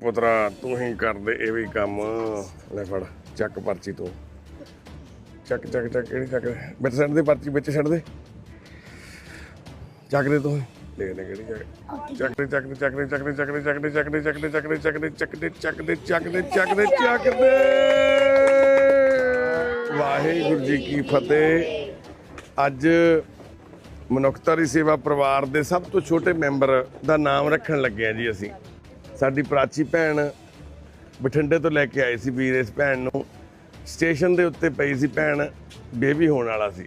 ਪੁੱਤਰਾ ਤੂੰ ਹੀ ਕਰਦੇ ਇਹ ਵੀ ਕੰਮ ਲੈ ਫੜ ਚੱਕ ਪਰਚੀ ਤੂੰ ਚੱਕ ਚੱਕ ਚੱਕ ਕਿਹੜੀ ਚੱਕ ਵਿੱਚ ਛੱਡ ਦੇ ਪਰਚੀ ਵਿੱਚ ਛੱਡ ਦੇ ਚੱਕ ਦੇ ਤੂੰ ਦੇਖ ਲੈ ਕਿਹੜੀ ਚੱਕ ਚੱਕ ਦੇ ਚੱਕ ਦੇ ਚੱਕ ਦੇ ਚੱਕ ਦੇ ਚੱਕ ਦੇ ਚੱਕ ਦੇ ਚੱਕ ਦੇ ਚੱਕ ਦੇ ਚੱਕ ਦੇ ਚੱਕ ਦੇ ਚੱਕ ਦੇ ਚੱਕ ਦੇ ਚੱਕ ਦੇ ਚੱਕ ਦੇ ਚੱਕ ਦੇ ਵਾਹਿਗੁਰੂ ਜੀ ਕੀ ਫਤਿਹ ਅੱਜ ਮਨੁੱਖਤਾ ਦੀ ਸੇਵਾ ਪਰਿਵਾਰ ਦੇ ਸਭ ਤੋਂ ਛੋਟੇ ਮੈਂਬਰ ਦਾ ਨਾਮ ਰੱਖਣ ਲੱਗੇ ਆ ਜੀ ਅਸੀਂ ਸਾਡੀ ਪ੍ਰਾਚੀ ਭੈਣ ਬਠਿੰਡੇ ਤੋਂ ਲੈ ਕੇ ਆਏ ਸੀ ਵੀਰ ਇਸ ਭੈਣ ਨੂੰ। ਸਟੇਸ਼ਨ ਦੇ ਉੱਤੇ ਪਈ ਸੀ ਭੈਣ ਬੇਬੀ ਹੋਣ ਵਾਲਾ ਸੀ।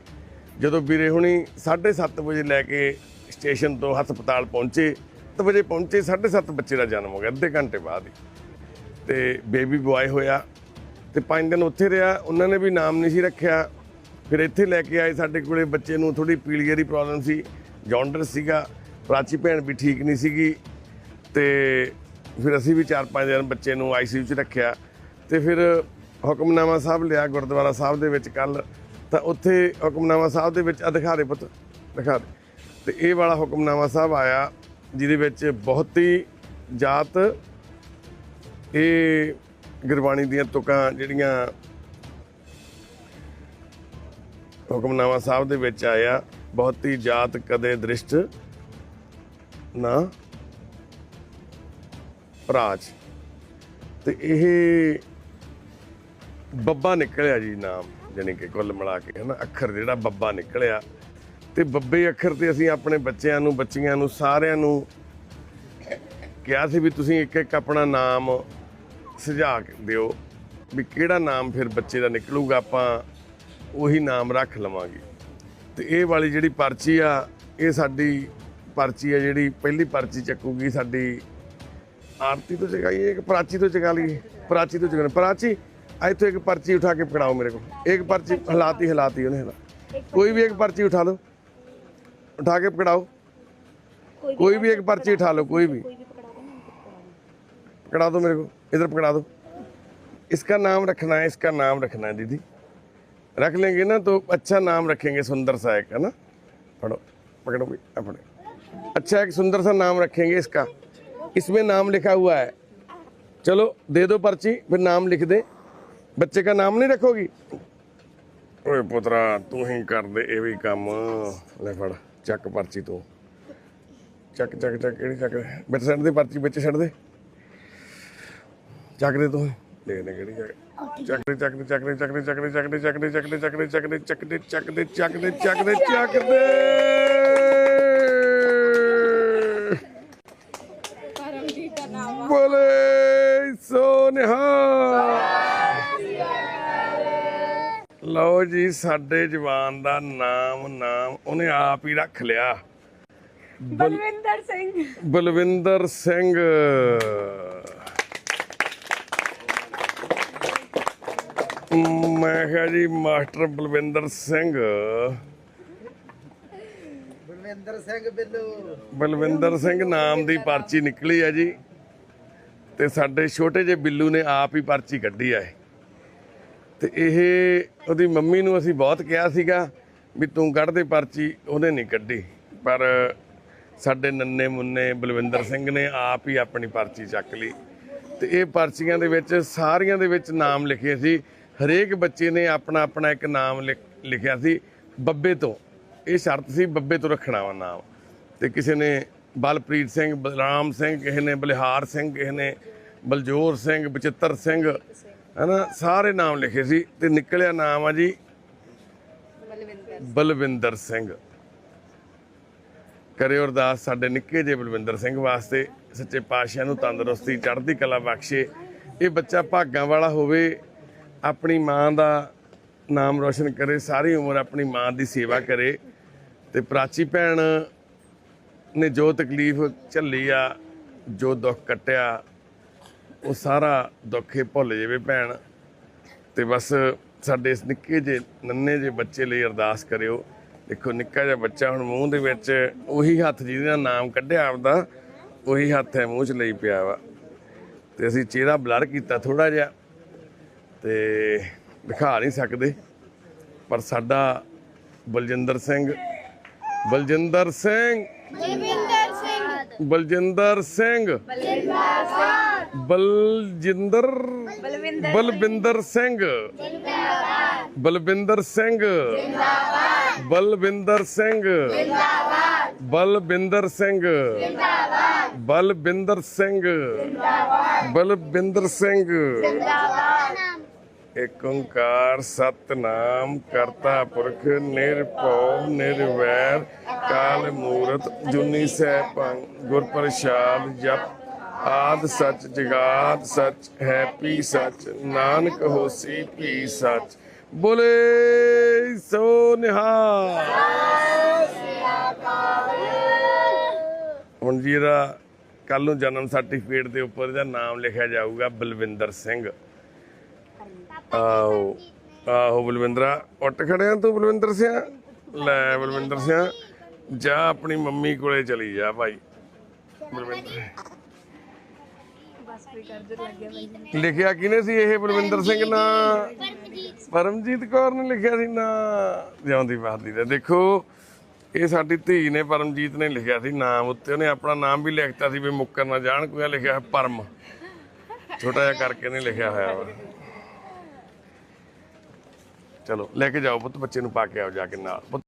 ਜਦੋਂ ਵੀਰੇ ਹੁਣੀ 7:30 ਵਜੇ ਲੈ ਕੇ ਸਟੇਸ਼ਨ ਤੋਂ ਹਸਪਤਾਲ ਪਹੁੰਚੇ 7 ਵਜੇ ਪਹੁੰਚੇ 7:30 ਬੱਚੇ ਦਾ ਜਨਮ ਹੋ ਗਿਆ, ਅੱਧੇ ਘੰਟੇ ਬਾਅਦ ਹੀ। ਤੇ ਬੇਬੀ ਬੁਆਏ ਹੋਇਆ, ਤੇ 5 ਦਿਨ ਉੱਥੇ ਰਿਹਾ, ਉਹਨਾਂ ਨੇ ਵੀ ਨਾਮ ਨਹੀਂ ਸੀ ਰੱਖਿਆ। ਫਿਰ ਇੱਥੇ ਲੈ ਕੇ ਆਏ ਸਾਡੇ ਕੋਲੇ ਬੱਚੇ ਨੂੰ ਥੋੜੀ ਪੀਲੀਏ ਦੀ ਪ੍ਰੋਬਲਮ ਸੀ, ਜੌਂਡਰ ਸੀਗਾ, ਪ੍ਰਾਚੀ ਭੈਣ ਵੀ ਠੀਕ ਨਹੀਂ ਸੀਗੀ। ਤੇ ਫਿਰ ਅਸੀਂ ਵੀ 4-5 ਦਿਨ ਬੱਚੇ ਨੂੰ ਆਈਸੀਯੂ 'ਚ ਰੱਖਿਆ ਤੇ ਫਿਰ ਹੁਕਮਨਾਮਾ ਸਾਹਿਬ ਲਿਆ ਗੁਰਦੁਆਰਾ ਸਾਹਿਬ ਦੇ ਵਿੱਚ ਕੱਲ ਤਾਂ ਉੱਥੇ ਹੁਕਮਨਾਮਾ ਸਾਹਿਬ ਦੇ ਵਿੱਚ ਆ ਦਿਖਾ ਦੇ ਪੁੱਤ, ਦਿਖਾ ਦੇ। ਤੇ ਇਹ ਵਾਲਾ ਹੁਕਮਨਾਮਾ ਸਾਹਿਬ ਆਇਆ, ਜਿਹਦੇ ਵਿੱਚ ਬਹੁਤੀ ਜਾਤ ਇਹ ਗੁਰਬਾਣੀ ਦੀਆਂ ਤੁਕਾਂ ਜਿਹੜੀਆਂ ਹੁਕਮਨਾਮਾ ਸਾਹਿਬ ਦੇ ਵਿੱਚ ਆਇਆ, ਬਹੁਤੀ ਜਾਤ ਕਦੇ ਦ੍ਰਿਸ਼ਟ ਨਾ ਭਰਾ 'ਚ। ਤੇ ਇਹ ਬੱਬਾ ਨਿਕਲਿਆ ਜੀ ਨਾਮ, ਜਾਣੀ ਕਿ ਕੁੱਲ ਮਿਲਾ ਕੇ ਹੈ ਨਾ ਅੱਖਰ ਜਿਹੜਾ ਬੱਬਾ ਨਿਕਲਿਆ। ਤੇ ਬੱਬੇ ਅੱਖਰ ਤੇ ਅਸੀਂ ਆਪਣੇ ਬੱਚਿਆਂ ਨੂੰ, ਬੱਚੀਆਂ ਨੂੰ, ਸਾਰਿਆਂ ਨੂੰ ਕਿਹਾ ਸੀ ਵੀ ਤੁਸੀਂ ਇੱਕ ਇੱਕ ਆਪਣਾ ਨਾਮ ਸੁਝਾ ਕੇ ਦਿਓ ਵੀ ਕਿਹੜਾ ਨਾਮ ਫਿਰ ਬੱਚੇ ਦਾ ਨਿਕਲੂਗਾ, ਆਪਾਂ ਉਹੀ ਨਾਮ ਰੱਖ ਲਵਾਂਗੇ। ਤੇ ਇਹ ਵਾਲੀ ਜਿਹੜੀ ਪਰਚੀ ਆ, ਇਹ ਸਾਡੀ ਪਰਚੀ ਆ, ਜਿਹੜੀ ਪਹਿਲੀ ਪਰਚੀ ਚੱਕੂਗੀ ਸਾਡੀ आरती तो जगाइए प्राची तो जगा ली प्राची तो जगा प्राची आई तो एक पर्ची उठा के पकड़ाओ मेरे को। एक पर्ची हिलाती हिलाती उन्हें हिला कोई भी एक पर्ची उठा लो। उठा के पकड़ाओ। कोई भी एक पर्ची उठा लो, कोई भी। पकड़ा दो मेरे को। इधर पकड़ा दो। इसका नाम रखना है, इसका नाम रखना है, दीदी। रख लेंगे ना तो अच्छा नाम रखेंगे सुंदर सा एक, है ना? पढ़ो। पकड़ो भाई अपने अच्छा एक सुंदर सा नाम रखेंगे इसका। इसमें नाम लिखा हुआ है चलो दे दो पर्ची फिर नाम लिख दे बच्चे का नाम नहीं रखोगी ਓਏ ਪੁੱਤਰਾ ਤੂੰ ਹੀ ਕਰਦੇ ਇਹ ਵੀ ਕੰਮ ਲੈ ਫੜ ਚੱਕ ਪਰਚੀ ਤੂੰ ਚੱਕ ਚੱਕ ਚੱਕ ਕਿਹੜੀ ਚੱਕ ਵਿੱਚ ਛੱਡ ਦੇ ਪਰਚੀ ਵਿੱਚ ਛੱਡ ਦੇ ਚੱਕ ਦੇ ਤੂੰ ਦੇਖ ਲੈ ਕਿਹੜੀ ਚੱਕ ਚੱਕ ਦੇ ਚੱਕ ਦੇ ਚੱਕ ਦੇ ਚੱਕ ਦੇ ਚੱਕ ਦੇ ਚੱਕ ਦੇ ਚੱਕ ਦੇ ਚੱਕ ਦੇ ਚੱਕ ਦੇ ਚੱਕ ਦੇ ਚੱਕ ਦੇ ਚੱਕ ਦੇ ਚੱਕ ਦੇ ਚੱਕ ਦੇ ਪਰਮਜੀਤ ਦਾ ਬੋਲੇ ਸੋਨਿਹਾ। ਲਓ ਜੀ ਸਾਡੇ ਜਵਾਨ ਦਾ ਨਾਮ ਨਾਮ ਉਹਨੇ ਆਪ ਹੀ ਰੱਖ ਲਿਆ। ਬਲਵਿੰਦਰ ਸਿੰਘ। ਬਲਵਿੰਦਰ ਸਿੰਘ। ਮੈਂ ਕਿਹਾ ਜੀ ਮਾਸਟਰ ਬਲਵਿੰਦਰ ਸਿੰਘ। ਬਲਵਿੰਦਰ ਸਿੰਘ ਬਿੱਲੂ। ਬਲਵਿੰਦਰ ਸਿੰਘ ਨਾਮ ਦੀ ਪਰਚੀ ਨਿਕਲੀ ਹੈ ਜੀ। ਤੇ ਸਾਡੇ ਛੋਟੇ ਜਿਹੇ ਬਿੱਲੂ ਨੇ ਆਪ ਹੀ ਪਰਚੀ ਕੱਢੀ ਹੈ ਤੇ ਇਹ ਉਹਦੀ ਮੰਮੀ ਨੂੰ ਅਸੀਂ ਬਹੁਤ ਕਿਹਾ ਸੀਗਾ ਵੀ ਤੂੰ ਕੱਢ ਦੇ ਪਰਚੀ, ਉਹਨੇ ਨਹੀਂ ਕੱਢੀ। ਪਰ ਸਾਡੇ ਨੰਨੇ ਮੁੰਨੇ ਬਲਵਿੰਦਰ ਸਿੰਘ ਨੇ ਆਪ ਹੀ ਆਪਣੀ ਪਰਚੀ ਚੱਕ ਲਈ। ਤੇ ਇਹ ਪਰਚੀਆਂ ਦੇ ਵਿੱਚ, ਸਾਰੀਆਂ ਦੇ ਵਿੱਚ ਨਾਮ ਲਿਖੇ ਸੀ। ਹਰੇਕ ਬੱਚੇ ਨੇ ਆਪਣਾ ਆਪਣਾ ਇੱਕ ਨਾਮ ਲਿਖ- ਲਿਖਿਆ ਸੀ, ਬੱਬੇ ਤੋਂ। ਇਹ ਸ਼ਰਤ ਸੀ ਬੱਬੇ ਤੋਂ ਰੱਖਣਾ ਵਾ ਨਾਮ। ਤੇ ਕਿਸੇ ਨੇ ਬਲਪ੍ਰੀਤ ਸਿੰਘ, ਬਲਰਾਮ ਸਿੰਘ, ਕਿਸੇ ਨੇ ਬਲਿਹਾਰ ਸਿੰਘ, ਕਿਸੇ ਨੇ ਬਲਜੋਰ ਸਿੰਘ, ਬਚਿੱਤਰ ਸਿੰਘ, ਹਨਾ, ਸਾਰੇ ਨਾਮ ਲਿਖੇ ਸੀ ਤੇ ਨਿਕਲਿਆ ਨਾਮ ਆ ਜੀ ਬਲਵਿੰਦਰ ਸਿੰਘ। ਕਰਿਓ ਅਰਦਾਸ ਸਾਡੇ ਨਿੱਕੇ ਜਿਹੇ ਬਲਵਿੰਦਰ ਸਿੰਘ ਵਾਸਤੇ, ਸੱਚੇ ਪਾਤਸ਼ਾਹ ਨੂੰ ਤੰਦਰੁਸਤੀ, ਚੜ੍ਹਦੀ ਕਲਾ ਬਖਸ਼ੇ। ਇਹ ਬੱਚਾ ਭਾਗਾਂ ਵਾਲਾ ਹੋਵੇ, ਆਪਣੀ ਮਾਂ ਦਾ ਨਾਮ ਰੋਸ਼ਨ ਕਰੇ, ਸਾਰੀ ਉਮਰ ਆਪਣੀ ਮਾਂ ਦੀ ਸੇਵਾ ਕਰੇ ਤੇ ਪ੍ਰਾਚੀ ਭੈਣ ਨੇ ਜੋ ਤਕਲੀਫ ਝੱਲੀ ਆ, ਜੋ ਦੁੱਖ ਕੱਟਿਆ, ਉਹ ਸਾਰਾ ਦੁੱਖ ਹੀ ਭੁੱਲ ਜਾਵੇ ਭੈਣ। ਤੇ ਬਸ ਸਾਡੇ ਇਸ ਨਿੱਕੇ ਜੇ ਨੰਨੇ ਜੇ ਬੱਚੇ ਲਈ ਅਰਦਾਸ ਕਰਿਓ। ਦੇਖੋ, ਨਿੱਕਾ ਜਿਹਾ ਬੱਚਾ ਹੁਣ ਮੂੰਹ ਦੇ ਵਿੱਚ ਉਹੀ ਹੱਥ ਜਿਹਦੇ ਨਾਲ ਨਾਮ ਕੱਢਿਆ ਆਪਦਾ, ਉਹੀ ਹੱਥ ਹੈ ਮੂੰਹ 'ਚ ਲਈ ਪਿਆ ਵਾ। ਤੇ ਅਸੀਂ ਚਿਹਰਾ ਬਲਰ ਕੀਤਾ ਥੋੜਾ ਜਿਹਾ, ਤੇ ਦਿਖਾ ਨਹੀਂ ਸਕਦੇ। ਪਰ ਸਾਡਾ ਬਲਜਿੰਦਰ ਸਿੰਘ ਬਲਜਿੰਦਰ ਸਿੰਘ! ਬਲਵਿੰਦਰ ਸਿੰਘ। ਬਲਜਿੰਦਰ ਸਿੰਘ। ਬਲਜਿੰਦਰ। ਬਲਵਿੰਦਰ ਸਿੰਘ। ਬਲਵਿੰਦਰ ਸਿੰਘ। ਬਲਵਿੰਦਰ ਸਿੰਘ। ਬਲਵਿੰਦਰ ਸਿੰਘ। ਬਲਵਿੰਦਰ ਸਿੰਘ। ਬਲਵਿੰਦਰ ਸਿੰਘ। ਏਕ ਓੰਕਾਰ ਸਤਨਾਮ ਕਰਤਾ ਪੁਰਖ ਨਿਰਭਉ ਨਿਰਵੈਰ ਕਾਲ ਮੂਰਤ ਜੁਨੀ ਸੈਭੰ ਗੁਰ ਪ੍ਰਸਾਦ ਜਪ ਆਦ ਸਚ ਜਗਾਤ ਸਚ ਹੈ ਪੀ ਸਚ, ਨਾਨਕ ਹੋਸੀ ਭੀ ਸਚ। ਬੋਲੇ ਸੋ ਨਿਹਾਲ। ਹੁਣ ਜੀ ਇਹਦਾ ਕੱਲ ਨੂੰ ਜਨਮ ਸਰਟੀਫਿਕੇਟ ਦੇ ਉੱਪਰ ਇਹਦਾ ਨਾਮ ਲਿਖਿਆ ਜਾਊਗਾ ਬਲਵਿੰਦਰ ਸਿੰਘ। ਆਹੋ ਆਹੋ ਬਲਵਿੰਦਰਾ, ਉੱਠ ਖੜਿਆ ਤੂੰ ਬਲਵਿੰਦਰ ਸਿਆ? ਲੈ ਬਲਵਿੰਦਰ ਸਿਆ, ਜਾ ਆਪਣੀ ਮੰਮੀ ਕੋਲੇ ਚਲੀ ਜਾ ਭਾਈ। ਬਲਵਿੰਦਰ। ਲਿਖਿਆ ਕਿਨੇ ਸੀ ਇਹ ਬਲਵਿੰਦਰ ਸਿੰਘ ਨਾ? ਪਰਮਜੀਤ ਕੌਰ ਨੇ ਲਿਖਿਆ ਸੀ ਨਾ। ਜਿਉਂਦੀ ਬਾਦੀ ਦਾ ਦੇਖੋ, ਇਹ ਸਾਡੀ ਧੀ ਨੇ ਪਰਮਜੀਤ ਨੇ ਲਿਖਿਆ ਸੀ ਨਾਮ ਉੱਤੇ। ਉਹਨੇ ਆਪਣਾ ਨਾਮ ਵੀ ਲਿਖਤਾ ਸੀ ਵੀ ਮੁੱਕਰ ਨਾ ਜਾਣ, ਕੋਈ ਲਿਖਿਆ ਪਰਮ। ਛੋਟਾ ਜਿਹਾ ਕਰਕੇ ਨੇ ਲਿਖਿਆ ਹੋਇਆ ਵਾ। ਚਲੋ ਲੈ ਕੇ ਜਾਓ ਪੁੱਤ ਬੱਚੇ ਨੂੰ ਪਾ ਕੇ ਆਓ ਜਾ ਕੇ ਨਾਲ। ਪੁੱਤ